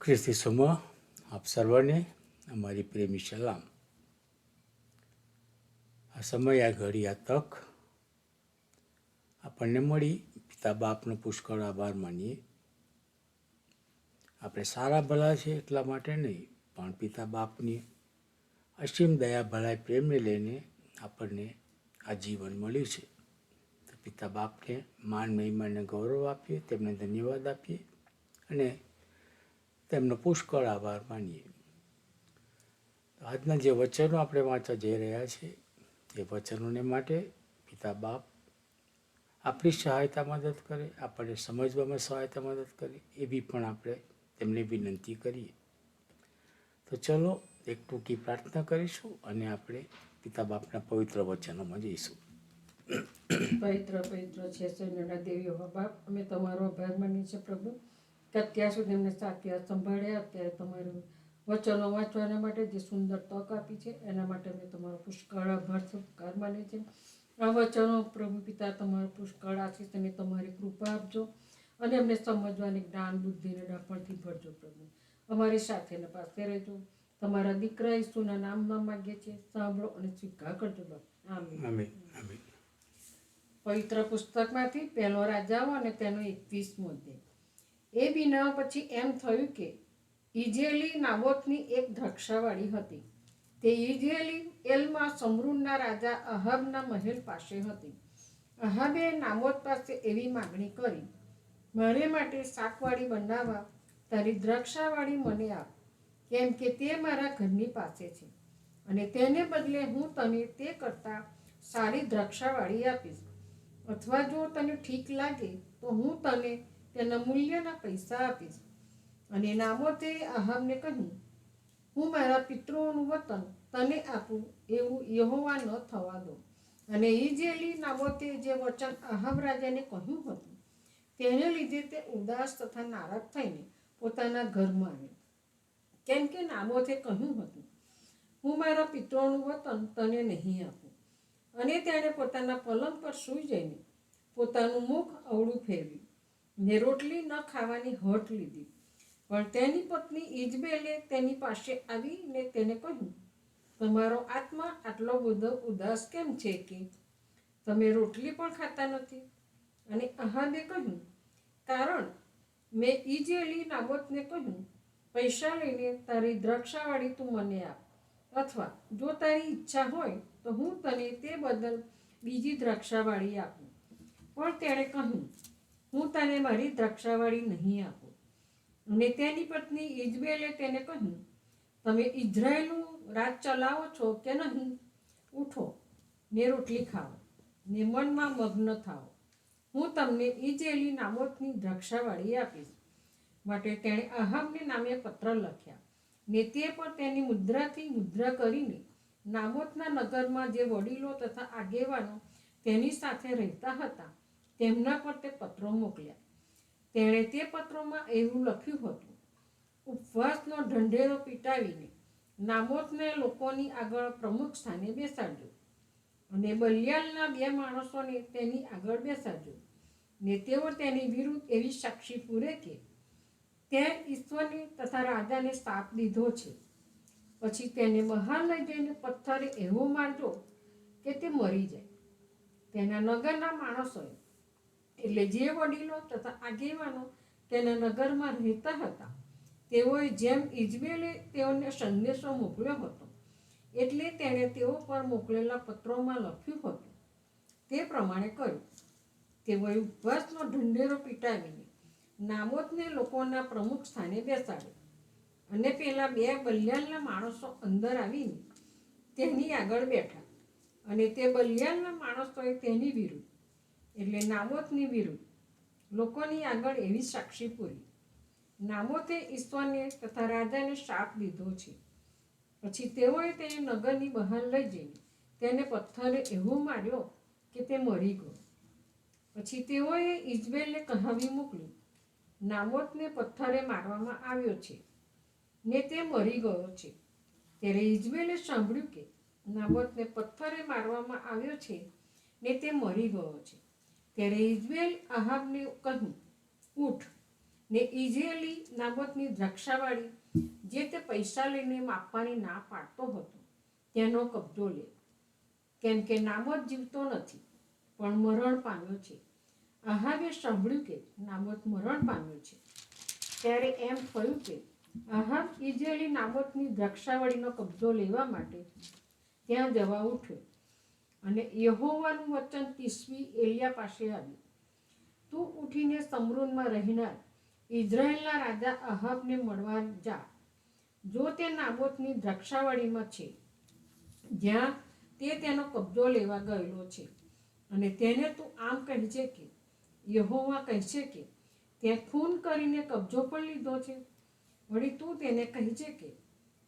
ખ્રિસ્તી સમૂહ આપ સર્વને અમારી પ્રેમી સલામ. આ સમય આ ઘડી આ તક આપણને મળી. પિતા બાપનો પુષ્કળ આભાર માનીએ. આપણે સારા ભલા છે એટલા માટે નહીં, પણ પિતા બાપની અસીમ દયા, ભલાઈ, પ્રેમને લઈને આપણને આ જીવન મળ્યું છે. તો પિતા બાપને માન, મહિમાને ગૌરવ આપીએ, તેમને ધન્યવાદ આપીએ અને તેમનો પુષ્કળ આભાર માનીએ. આજના જે વચનો આપણે વાંચવા જઈ રહ્યા છીએ, એ વચનોને માટે પિતા બાપ આપણી સહાયતા મદદ કરે, આપણને સમજવામાં સહાયતા મદદ કરે, એવી પણ આપણે તેમને વિનંતી કરીએ. તો ચલો, એક ટૂંકી પ્રાર્થના કરીશું અને આપણે પિતા બાપના પવિત્ર વચનોમાં જઈશું. પવિત્ર પવિત્ર છે દેવીઓ, બાપ, અમે તમારો આભાર માનીએ છીએ પ્રભુ. કે અત્યાર સુધી એમને સાત્યા સંભાળ્યા અત્યારે તમારું વચનો વાંચવાના માટે જે સુંદર તક આપી છે એના માટે મેં તમારો પુષ્કળ આભાર સત્કાર માને છે. આ વચનો પ્રભુ પિતા તમારો પુષ્કળ આશીષ અને તમારી કૃપા આપજો અને એમને સમજવાની જ્ઞાન બુદ્ધિને ડાપણથી ભરજો પ્રભુ. અમારી સાથે ને પાસે રહેજો. તમારા દીકરા ઈસુના નામમાં માગીએ છીએ. સાંભળો અને સ્વીકાર કરજો આમીન. પવિત્ર પુસ્તકમાંથી પહેલો રાજાઓ અને તેનો એકવીસમો અધ્યાય. એ બીના પછી એમ થયું કે ઇઝેલી નાવોતની એક દ્રક્ષાવાળી હતી. તે ઇઝેલી એલમાં સમરૂનના રાજા અહાબના મહેલ પાસે હતી. અહાબે નાવોત પાસે એવી માગણી કરી, મારે માટે શાકવાળી બનાવવા, તારી દ્રાક્ષાવાળી મને આપ, કેમ કે તે મારા ઘરની પાસે છે. અને તેને બદલે હું તને તે કરતાં સારી દ્રાક્ષાવાળી આપીશ. અથવા જો તને ઠીક લાગે, તો હું તને તેના મૂલ્યના પૈસા આપીશ. અને નામોતે આહામને કહ્યું, હું મારા પિતૃઓનું વતન તને આપું એવું યહોવા ન થવા દો. અને ઇઝેલી નામોતે જે વચન અહાબ રાજાને કહ્યું હતું, તેને લીધે તે ઉદાસ તથા નારાજ થઈને પોતાના ઘરમાં આવ્યો કેમ કે નામોથે કહ્યું હતું, હું મારા પિતૃઓનું વતન તને નહીં આપું. અને તેણે પોતાના પલંગ પર સૂઈ જઈને પોતાનું મુખ અવળું ફેરવ્યું. ને રોટલી ન ખાવાની હટ લીધી. પણ તેની પત્ની ઇજબેલે તેની પાસે આવીને તેને કહ્યું, તમારો આત્મા આટલો બધો ઉદાસ કેમ છે કે તમે રોટલી પણ ખાતા નથી? અને અહાબે કહ્યું, કારણ મેં ઇજેલી નાબોતને કહ્યું, પૈસા લઈને તારી દ્રાક્ષાવાળી તું મને આપ. અથવા જો તારી ઈચ્છા હોય તો હું તને તે બદલ બીજી દ્રાક્ષાવાળી આપું. પણ તેણે કહ્યું હું તને મારી દ્રાક્ષાવાળી નહીં આપું. અને તેની પત્ની ઇજબેલે તેને કહ્યું, તમે ઇઝરાયેલનું રાજ ચલાવો છો કે નહીં? ઉઠો, ને રોટલી ખાઓ, ને મનમાં મગ્ન થાઓ. હું તમને ઇજેલી નામોતની દ્રાક્ષાવાળી આપીશ. માટે તેણે અહમને નામે પત્ર લખ્યા. ને તે પર તેની મુદ્રાથી મુદ્રા કરીને નામોતના નગરમાં જે વડીલો તથા આગેવાનો તેની સાથે રહેતા હતા તેમના પર તે પત્રો મોકલ્યા. તેણે તે પત્રોમાં એવું લખ્યું હતું, ઉપવાસનો ઢંઢેરો પીટાવીને નામોતને લોકોની આગળ પ્રમુખ સ્થાને બેસાડજો અને બલિયાલના બે માણસોને તેની આગળ બેસાડજો. ને તેઓ તેની વિરુદ્ધ એવી સાક્ષી પૂરે કે તે ઈશ્વરને તથા રાજાને શાપ દીધો છે. પછી તેને બહાર લઈ જઈને પથ્થરે એવો મારજો કે તે મરી જાય. તેના નગરના માણસોએ એટલે જે વડીલો તથા આગેવાનો તેના નગરમાં રહેતા હતા, તેઓએ જેમ ઇજબેલે તેઓને સંદેશો મોકલ્યો હતો, એટલે તેણે તેઓ પર મોકલેલા પત્રોમાં લખ્યું હતું. તે પ્રમાણે કર્યું તેઓએ ઉપવાસનો ઢંઢેરો પીટાવીને નામોદને લોકોના પ્રમુખ સ્થાને બેસાડ્યો અને પેલા બે બલિયાલના માણસો અંદર આવીને તેની આગળ બેઠા અને તે બલિયાલના માણસોએ તેની વિરુદ્ધ એટલે નામોતની વિરુદ્ધ લોકોની આગળ એવી સાક્ષી પૂરી. નામોતે ઈશ્વરને તથા રાજાને શાપ દીધો છે. પછી તેઓએ તેને નગરની બહાર લઈ જઈને તેને પથ્થરે એવો માર્યો કે તે મરી ગયો. પછી તેઓએ ઇઝબેલને કહાવી મોકલી, નામોતને પથ્થરે મારવામાં આવ્યો છે ને તે મરી ગયો છે. ત્યારે ઇઝબેલે સાંભળ્યું કે નામોતને પથ્થરે મારવામાં આવ્યો છે ને તે મરી ગયો છે. ત્યારે ઇઝવેલ અહાબને કહ્યું, ઉઠ. ને ઇઝેલી નાબોતની દ્રાક્ષાવાળી, જે તે પૈસા લઈને માપવાની ના પાડતો હતો, તેનો કબજો લે. કેમ કે નામત જીવતો નથી, પણ મરણ પામ્યો છે. આહાબે સાંભળ્યું કે નામત મરણ પામ્યો છે. ત્યારે એમ થયું કે આહાબ ઇઝેલી નામતની દ્રક્ષાવાળીનો કબજો લેવા માટે ત્યાં જવા ઉઠ્યો. અને યહોવાનું વચન તીસવી એલિયા પાસે આવ્યું. તું ઉઠીને સમરૂનમાં રહેનાર ઇઝરાયલના રાજા અહાબને મળવા જા. જો તે નાબોતની દ્રાક્ષાવાળીમાં છે, જ્યાં તે તેનો કબજો લેવા ગયેલો છે. અને તેને તું આમ કહેજે કે, યહોવા કહેશે કે તે ખૂન કરીને કબજો પણ લીધો છે. વળી તું તેને કહેજે કે,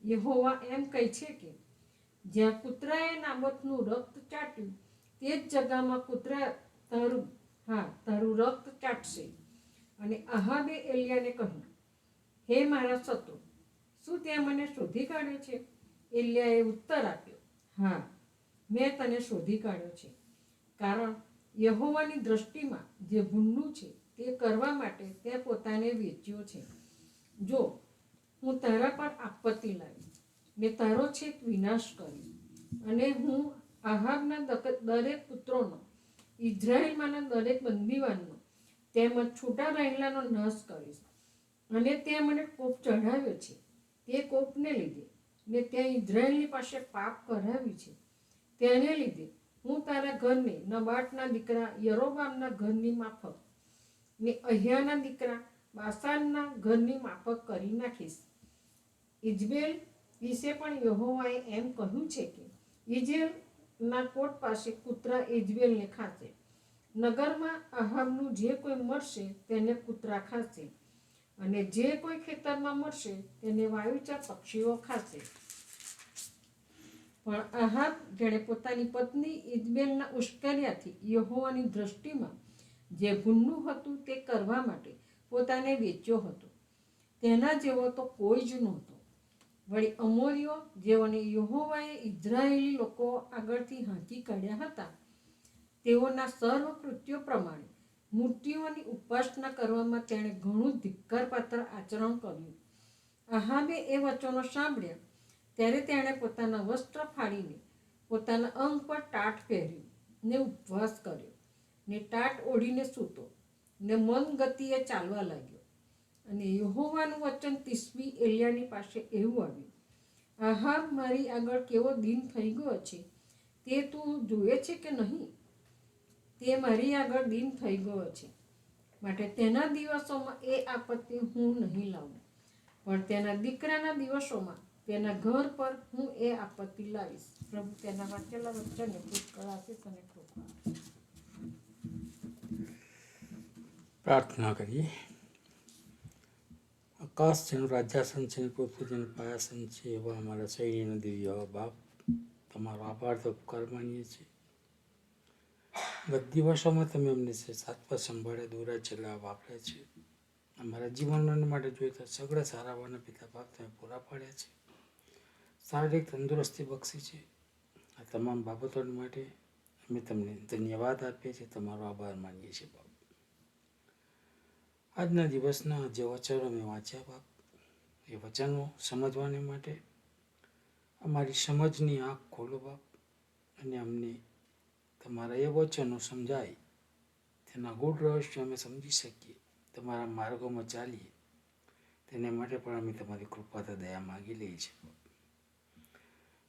યહોવા એમ કહે છે કે જ્યાં કૂતરાએ નાબતનું રક્ત ચાટ્યું, તે જ જગામાં કૂતરા તારું, હા, તારું રક્ત ચાટશે. અને અહાબે એલિયાને કહ્યું, હે મારા સતો, શું ત્યાં મને શોધી કાઢ્યો છે? એલિયાએ ઉત્તર આપ્યો, હા, મેં તને શોધી કાઢ્યો છે. કારણ યહોવાની દ્રષ્ટિમાં જે ભૂંડું છે તે કરવા માટે તે પોતાને વેચ્યો છે. જો હું તારા પર આપત્તિ લાવી ને તારો છેક વિનાશ કર્યો. અને હું આહાબના દરેક પુત્રોનો ઇઝરાયેલમાંના દરેક બંદીવાનનો, તેમજ છૂટા રહેલાનો નાશ કરીશ. અને તે મને કોપ ચઢાવ્યો છે. તે કોપને લીધે મેં ત્યાં ઇઝરાયલની પાસે પાપ કરાવ્યું છે. તેને લીધે હું તારા ઘરને, નબાટના દીકરા યરોબામના ઘરની માફક ને અહિયાના દીકરા બાસાનના ઘરની માફક કરી નાખીશ. ઇઝબેલ વિશે પણ યહોવાએ એમ કહ્યું છે કે ઇઝેલના કોટ પાસે કૂતરા ઇઝબેલને ખાશે. નગરમાં અહાબનું જે કોઈ મળશે તેને કૂતરા ખાશે અને જે કોઈ ખેતરમાં મળશે તેને વાયુચા પક્ષીઓ ખાશે. પણ અહાબ જેણે પોતાની પત્ની ઇઝબેલના ઉશ્કેર્યાથી યહોવાની દ્રષ્ટિમાં જે ગુન્નું હતું તે કરવા માટે પોતાને વેચ્યો હતો. તેના જેવો તો કોઈ જ નહોતો. વળી અમોરીઓ, જેઓને યહોવાએ ઇઝરાયેલી લોકો આગળથી હાંકી કાઢ્યા હતા, તેઓના સર્વ કૃત્યો પ્રમાણે મૂર્તિઓની ઉપાસના કરવામાં તેણે ઘણું ધિક્કારપાત્ર આચરણ કર્યું. અહાબે એ વચનો સાંભળ્યા, ત્યારે તેણે પોતાના વસ્ત્ર ફાડીને પોતાના અંગ પર ટાટ પહેર્યું ને ઉપવાસ કર્યો ને ટાટ ઓઢીને સૂતો ને મન ગતિએ ચાલવા લાગ્યો. અને યહોવાનું વચન તીસવી એલિયાની પાસે એવું આવ્યું, આહા, મારી આગળ કેવો દિન થઈ ગયો છે? તે તું જુએ છે કે નહીં? તે મારી આગળ દિન થઈ ગયો છે. માટે તેના દિવસોમાં એ આપત્તિ હું નહીં લાવું. પણ તેના દીકરાના દિવસોમાં તેના ઘર પર હું એ આપત્તિ લાવીશ. પ્રભુ તેના વાંચેલા વચનને પુષ્કળ આપીશ અને પ્રાર્થના કરીએ. આકાશ જેનું રાજ્યાસન છે પૃથ્વી જેનું પાયાસન છે, એવા અમારા શૈલીનો દિવ્ય બાપ. તમારો આભાર તો ઉપકાર માનીએ છીએ. બધી વર્ષોમાં તમે અમને સાતવા સંભાળે, દોરા છેલ્લા વાપર્યા છે. અમારા જીવન માટે જોઈએ તો સગળા સારાવાના પિતા બાપ તમે પૂરા પાડ્યા છે. શારીરિક તંદુરસ્તી બક્ષી છે. આ તમામ બાબતો માટે અમે તમને ધન્યવાદ આપીએ છીએ. તમારો આભાર માનીએ છીએ બાપ. આજના દિવસના જે વચનો મેં વાંચ્યા બાપ, એ વચનો સમજવાને માટે અમારી સમજની આંખ ખોલો બાપ અને અમને તમારા એ વચનો સમજાય. તેના ગૂઢ રહસ્ય અમે સમજી શકીએ. તમારા માર્ગોમાં ચાલીએ. તેને માટે પણ અમે તમારી કૃપાથી દયા માગી લઈએ છીએ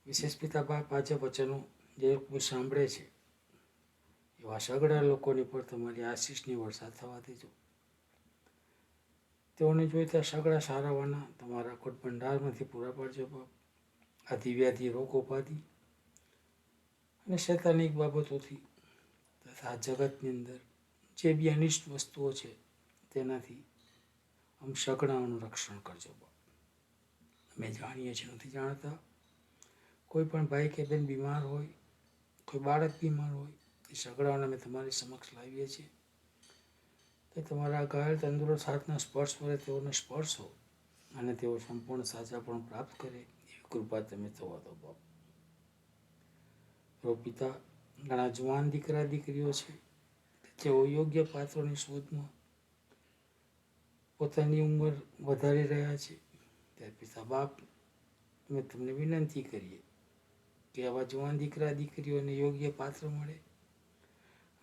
વિશેષ પિતા બાપ, આજે વચનો જે કોઈ સાંભળે છે, એવા સગડા લોકોની પર તમારી આશીષની વરસાદ થવા દેજો. તેઓને જોઈતા સગડા સારાવાના. તમારા કોટ ભંડારમાંથી પૂરા પાડજો બાપ. આ દિવ્યાથી રોગ ઉપાધિ અને શૈતાનિક બાબતોથી તથા જગતની અંદર જે બી અનિષ્ટ વસ્તુઓ છે તેનાથી આમ સગડાઓનું રક્ષણ કરજો બાપ. અમે જાણીએ છીએ, નથી જાણતા? કોઈ પણ ભાઈ કે બેન બીમાર હોય, કોઈ બાળક બીમાર હોય, એ સગડાઓને અમે તમારી સમક્ષ લાવીએ છીએ. તે તમારા ઘાયલ તંદુરસ્ત હાથના સ્પર્શ વડે તેઓને સ્પર્શો અને તેઓ સંપૂર્ણ સાચા પણ પ્રાપ્ત કરે એવી કૃપા તમે થવા દો બાપ. રો પિતા ઘણા જવાન દીકરા, દીકરીઓ છે. જેઓ યોગ્ય પાત્રોની શોધમાં પોતાની ઉંમર વધારી રહ્યા છે. ત્યારે પિતા બાપ, અમે તમને વિનંતી કરીએ કે આવા જુવાન દીકરા, દીકરીઓને યોગ્ય પાત્ર મળે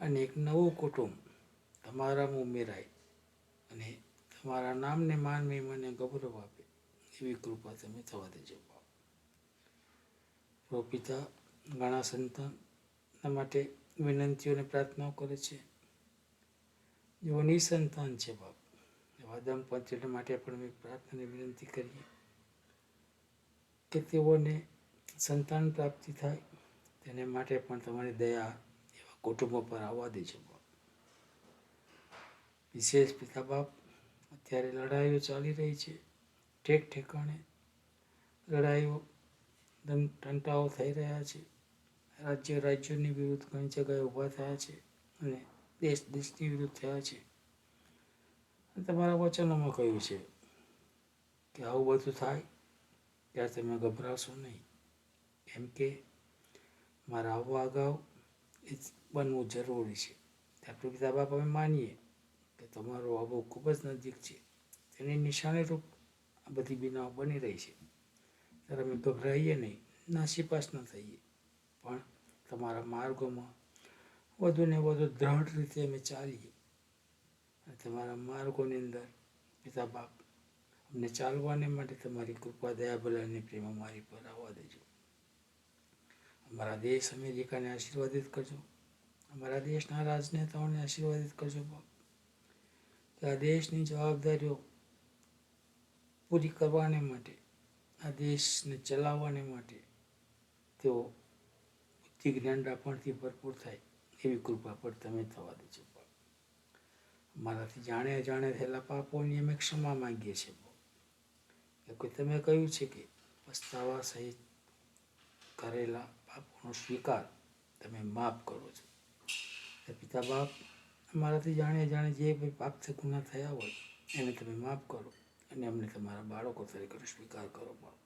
અને એક નવું કુટુંબ તમારામાં ઉમેરાય અને તમારા નામને માન મહેમાને ગૌરવ આપે, એવી કૃપા તમે થવા દેજો બાપ. પિતા ઘણા સંતાનના માટે વિનંતીઓ અને પ્રાર્થનાઓ કરે છે. જેઓ નિસંતાન છે બાપ. એવા દંપતીઓ માટે પણ અમે પ્રાર્થના વિનંતી કરીએ કે તેઓને સંતાન પ્રાપ્તિ થાય, તેને માટે પણ તમારી દયા એવા કુટુંબો પર આવવા દેજો વિશેષ પિતા બાપ અત્યારે લડાઈઓ ચાલી રહી છે. ઠેક ઠેકાણે લડાઈઓ ટંટાઓ થઈ રહ્યા છે. રાજ્ય રાજ્યોની વિરુદ્ધ ઘણી જગ્યાએ ઊભા થયા છે અને દેશ દેશની વિરુદ્ધ થયા છે. તમારા વચનોમાં કહ્યું છે કે આવું બધું થાય ત્યારે તમે ગભરાશો નહીં. કેમ કે મારા આવવા અગાઉ એ બનવું જરૂરી છે. ત્યારે પિતા બાપ અમે માનીએ. કે તમારો આબો ખૂબ જ નજીક છે. તેની નિશાનીરૂપ આ બધી બીનાઓ બની રહી છે. ત્યારે અમે ગભરાઈએ નહીં નાસીપાસ ન થઈએ. પણ તમારા માર્ગોમાં વધુ ને વધુ દ્રઢ રીતે અમે ચાલીએ. અને તમારા માર્ગોની અંદર પિતા બાપ અમને ચાલવાને માટે તમારી કૃપા, દયા ભલાની પ્રેમ અમારી પર આવવા દેજો. અમારા દેશ અમેરિકાને આશીર્વાદિત કરજો. અમારા દેશના રાજનેતાઓને આશીર્વાદિત કરજો. બાપ આ દેશની જવાબદારીઓ પૂરી કરવાને માટે, આ દેશને ચલાવવાને માટે તેઓ બુદ્ધિ જ્ઞાન રાખવાથી ભરપૂર થાય એવી કૃપા પર તમે થવા દેજો બાપ. અમારાથી જાણે અજાણે થયેલા પાપોની અમે ક્ષમા માંગીએ છીએ કે કોઈ તમે કહ્યું છે કે પસ્તાવા સહિત કરેલા પાપોનો સ્વીકાર તમે માફ કરો છો. પિતા બાપ અમારાથી જાણે જાણે જે કોઈ પાપ ગુના થયા હોય એને તમે માફ કરો અને અમને તમારા બાળકો તરીકે સ્વીકાર કરો બાપ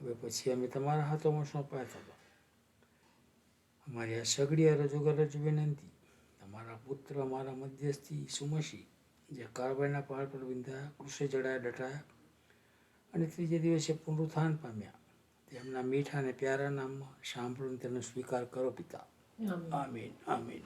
હવે પછી અમે તમારા હાથોમાં સોંપાયા હતા. અમારી આ સગડી રજૂ રજૂ વિનંતી તમારા પુત્ર અમારા મધ્યસ્થી સુમસી જે કારબાઈના પહાડ પર વિંધાયા કૃષિ જડાયા ડટાયા અને ત્રીજે દિવસે પુનરુત્થાન પામ્યા. તેમના મીઠા અને પ્યારા નામમાં સાંભળીને તેનો સ્વીકાર કરો પિતા. આમીન આમીન.